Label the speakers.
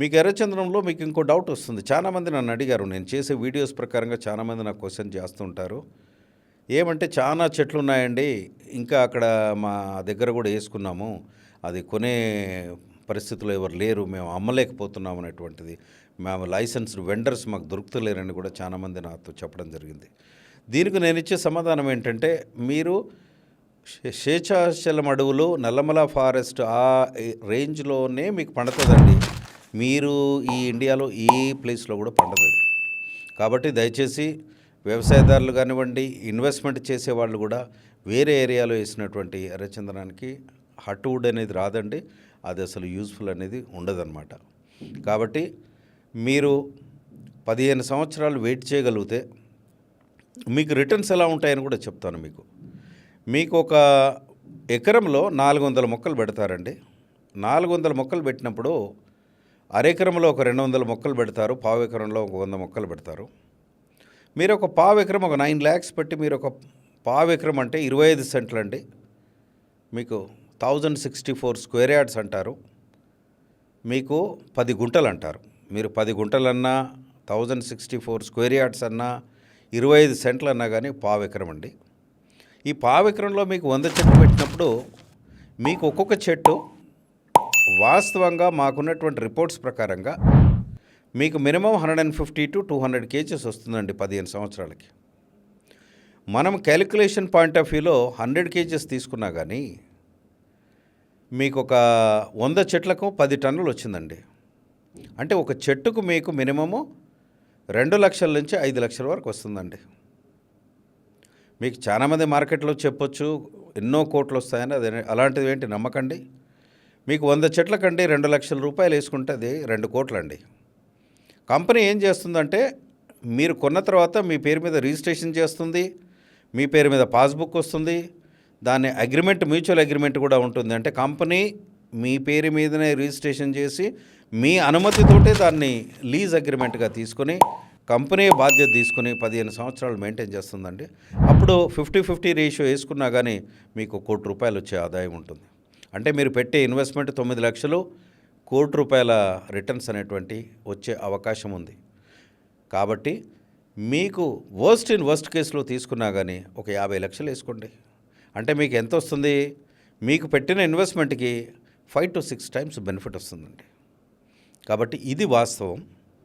Speaker 1: మీకు ఎర్రచంద్రంలో మీకు ఇంకో డౌట్ వస్తుంది. చాలామంది నన్ను అడిగారు నేను చేసే వీడియోస్ ప్రకారంగా చాలామంది నాకు క్వశ్చన్ చేస్తుంటారు ఏమంటే చాలా చెట్లు ఉన్నాయండి ఇంకా అక్కడ మా దగ్గర కూడా వేసుకున్నాము. అది కొనే పరిస్థితుల్లో ఎవరు లేరు మేము అమ్మలేకపోతున్నాం అనేటువంటిది. మేము లైసెన్స్డ్ వెండర్స్ మాకు దొరుకుతలేరని కూడా చాలామంది నాతో చెప్పడం జరిగింది. దీనికి నేను ఇచ్చే సమాధానం ఏంటంటే మీరు శేషాచలం అడవులు నల్లమల ఫారెస్ట్ ఆ రేంజ్లోనే మీకు పండుతుందండి. మీరు ఈ ఇండియాలో ఏ ప్లేస్లో కూడా పండదు అది. కాబట్టి దయచేసి వ్యవసాయదారులు కానివ్వండి ఇన్వెస్ట్మెంట్ చేసే వాళ్ళు కూడా వేరే ఏరియాలో వేసినటువంటి ఎర్రచందనానికి హట్వుడ్ అనేది రాదండి అది అసలు యూజ్ఫుల్ అనేది ఉండదన్నమాట. కాబట్టి మీరు పదిహేను సంవత్సరాలు వెయిట్ చేయగలిగితే మీకు రిటర్న్స్ ఎలా ఉంటాయని కూడా చెప్తాను మీకు. మీకు ఒక ఎకరంలో నాలుగు వందల మొక్కలు పెడతారండి. నాలుగు వందల మొక్కలు పెట్టినప్పుడు అరెకరంలో ఒక రెండు వందల మొక్కలు పెడతారు పావు ఎకరంలో ఒక వంద మొక్కలు పెడతారు. మీరు ఒక పావు ఎకరం ఒక నైన్ ల్యాక్స్ పెట్టి మీరు ఒక పావు ఎకరం అంటే ఇరవై ఐదు సెంట్లు అండి మీకు thousand sixty four square yards అంటారు. మీకు పది గుంటలు అంటారు. మీరు పది గుంటలన్నా thousand sixty four square yards అన్నా ఇరవై ఐదు సెంట్లు అన్నా కానీ పావు ఎకరం అండి. ఈ పావు ఎకరంలో మీకు వంద చెట్లు పెట్టినప్పుడు మీకు ఒక్కొక్క చెట్టు వాస్తవంగా మాకున్నటువంటి రిపోర్ట్స్ ప్రకారంగా మీకు minimum hundred and fifty to two hundred kgs వస్తుందండి పదిహేను సంవత్సరాలకి. మనం క్యాలిక్యులేషన్ పాయింట్ ఆఫ్ వ్యూలో హండ్రెడ్ కేజెస్ తీసుకున్నా కానీ మీకు ఒక వంద చెట్లకు పది టన్నులు వచ్చిందండి. అంటే ఒక చెట్టుకు మీకు మినిమము రెండు లక్షల నుంచి ఐదు లక్షల వరకు వస్తుందండి. మీకు చాలామంది మార్కెట్లో చెప్పొచ్చు ఎన్నో కోట్లు వస్తాయని అది అలాంటిది ఏంటి నమ్మకండి? మీకు వంద చెట్ల కంటే రెండు లక్షల రూపాయలు వేసుకుంటే అది రెండు కోట్లండి. కంపెనీ ఏం చేస్తుందంటే మీరు కొన్న తర్వాత మీ పేరు మీద రిజిస్ట్రేషన్ చేస్తుంది మీ పేరు మీద పాస్బుక్ వస్తుంది దాని అగ్రిమెంట్ మ్యూచువల్ అగ్రిమెంట్ కూడా ఉంటుంది. అంటే కంపెనీ మీ పేరు మీదనే రిజిస్ట్రేషన్ చేసి మీ అనుమతితోటే దాన్ని లీజ్ అగ్రిమెంట్గా తీసుకొని కంపెనీ బాధ్యత తీసుకుని పదిహేను సంవత్సరాలు మెయింటైన్ చేస్తుందండి. అప్పుడు ఫిఫ్టీ ఫిఫ్టీ రేషియో వేసుకున్నా కానీ మీకు కోటి రూపాయలు వచ్చే ఆదాయం ఉంటుంది. అంటే మీరు పెట్టే ఇన్వెస్ట్మెంట్ తొమ్మిది లక్షలు కోటి రూపాయల రిటర్న్స్ అనేటువంటి వచ్చే అవకాశం ఉంది. కాబట్టి మీకు వర్స్ట్ ఇన్ వర్స్ట్ కేసులో తీసుకున్నా కానీ ఒక యాభై లక్షలు వేసుకోండి. అంటే మీకు ఎంత వస్తుంది? మీకు పెట్టిన ఇన్వెస్ట్మెంట్కి five to six times benefit వస్తుందండి. కాబట్టి ఇది వాస్తవం.